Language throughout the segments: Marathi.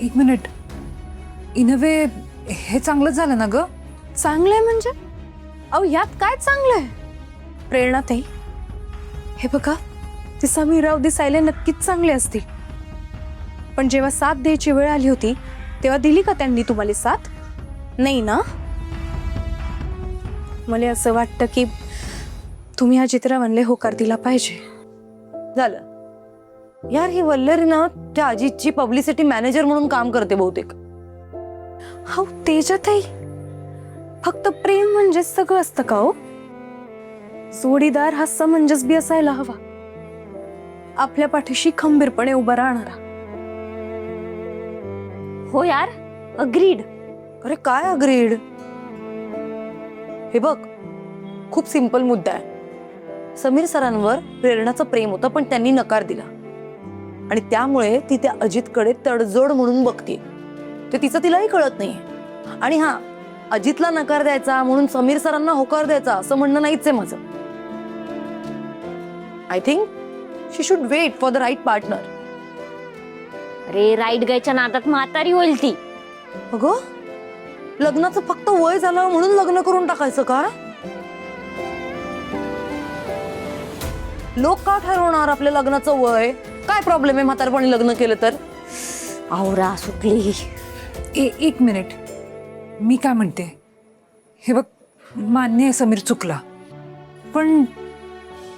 एक मिनिट. इन अ वे हे चांगलंच झालं ना ग? चांगलंय म्हणजे? अहो यात काय चांगलंय? प्रेरणा ताई हे बघा ती समीराव दिसायला नक्कीच चांगले असतील. पण जेव्हा साथ द्यायची वेळ आली होती तेव्हा दिली का त्यांनी तुम्हाला साथ? नाही ना? मला असं वाटतं की तुम्ही या चित्रावनले होकार दिला पाहिजे. झालं. यार ही वल्लरी ना त्या अजितची पब्लिसिटी मॅनेजर म्हणून काम करते बहुतेक. हो तेजातही फक्त प्रेम म्हणजेच सगळं असतं का हो? जोडीदार हा समंजस बी असायला हवा. आपल्या पाठीशी खंबीरपणे उभा राहणारा. हो यार अग्रीड अरे काय अग्रीड हे बघ खूप सिंपल मुद्दा आहे. समीर सरांवर प्रेरणाचं प्रेम होतं पण त्यांनी नकार दिला. आणि त्यामुळे ती त्या अजितकडे तडजोड म्हणून बघते. ते तिचं तिलाही कळत नाहीये आणि हा अजितला नकार द्यायचा म्हणून समीर सरांना होकार द्यायचा असं म्हणणं नाहीच आहे माझं. I think she should wait for the right partner अरे राईट गायच्या नादात म्हातारी होईल ती. अगं लग्नाचं फक्त वय झालं म्हणून लग्न करून टाकायचं का? लोक का ठरवणार आपल्या लग्नाचं वय? काय प्रॉब्लेम आहे म्हातारपणी लग्न केलं तर? आवरा सुटली. ए एक मिनिट. मी काय म्हणते? हे बघ मान्य आहे समीर चुकला. पण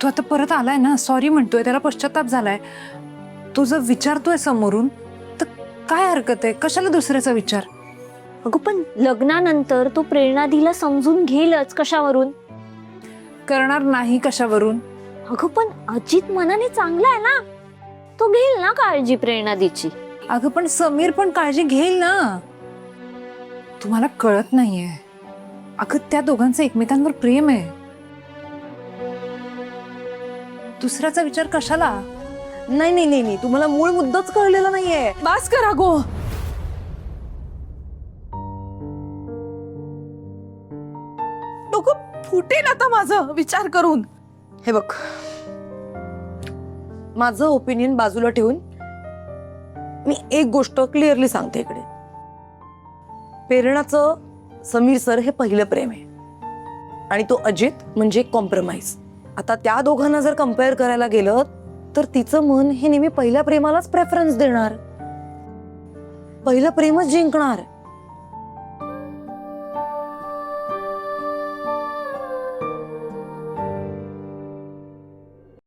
तो आता परत आलाय ना सॉरी म्हणतोय त्याला पश्चाताप झालाय. तो जर विचारतोय समोरून तर काय हरकत आहे? कशाला दुसऱ्याचा विचार? अगं पण लग्नानंतर तो प्रेरणादीला समजून घेईलच कशावरून? करणार नाही कशावरून. अगं पण अजित मनाने चांगला आहे ना? तो घेईल ना काळजी प्रेरणादीची अगं पण समीर पण काळजी घेईल ना. तुम्हाला कळत नाहीये. अगं त्या दोघांचं एकमेकांवर प्रेम आहे. दुसऱ्याचा विचार कशाला? नाही नाही नाही नाही. तुम्हाला मूळ मुद्दाच कळलेला नाहीये. बास करा गो. डोकं फुटेल आता माझं विचार करून. हे बघ माझं ओपिनियन बाजूला ठेवून मी एक गोष्ट क्लिअरली सांगते इकडे. प्रेरणाचं समीर सर हे पहिलं प्रेम आहे. आणि तो अजित म्हणजे कॉम्प्रोमाइज आता त्या दोघांना जर कंपेअर करायला गेलं तर तिचं मन हे नेहमी पहिल्या प्रेमालाच प्रेफरन्स देणार. पहिलं प्रेमच जिंकणार.